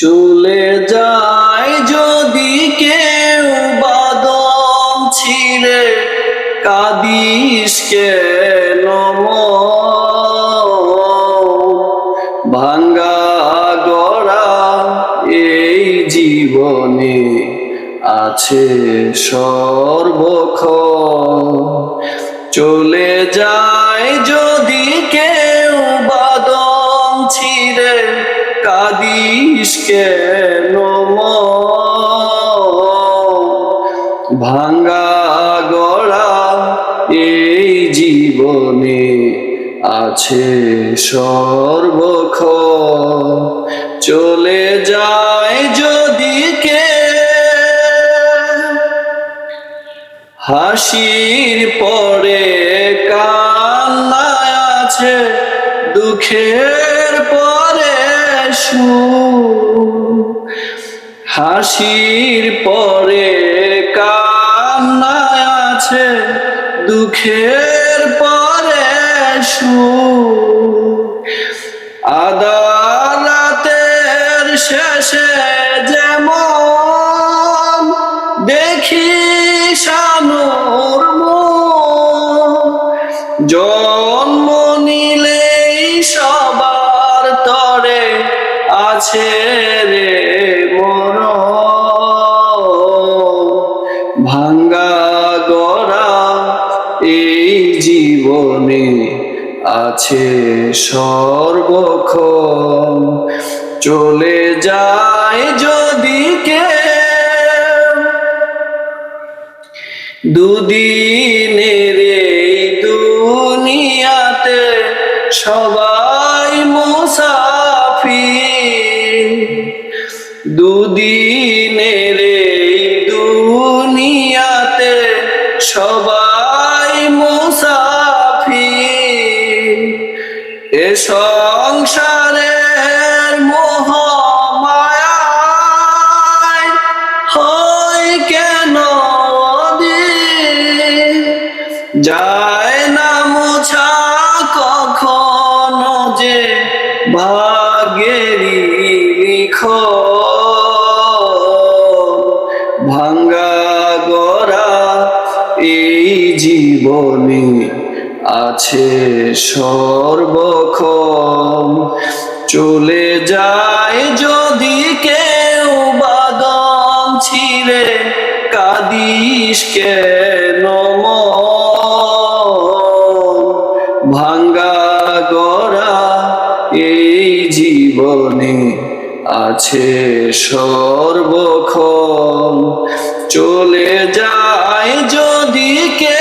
চলে যায় যদি কেউ বাদম ছিঁড়ে, কাদিস কেন ভাঙ্গা গড়া এই জীবনে আছে সর্বক্ষ চলে যায় যদি কেউ বাদম ছিঁড়ে কাদিস কেন ভাঙ্গা গড়া এই জীবনে আছে সর্বক্ষ চলে যায় যদি কে হাসির পরে কান্না আছে দুঃখের হাসির পরে কান্না আছে দুঃখের পরে আদালতের শেষে যেমন দেখি মুখ, জন্ম নিলেই তরে আছে রে মর ভাঙ্গা গড়া এই জীবনে আছে সর্বক্ষণ। চলে যায় যদি কে দুদিনের দুদিনের এই দুনিয়াতে সবাই মুসাফির এ সংসারের মোহ হয় কেন অধীর? জীবনে আছে সর্বক্ষণ। চলে যায় যদি কেউ বাদম ছিঁড়ে, কাদিস কেন ভাঙ্গা গড়া এই জীবনে আছে সর্বক্ষণ। চলে যায় যদি কে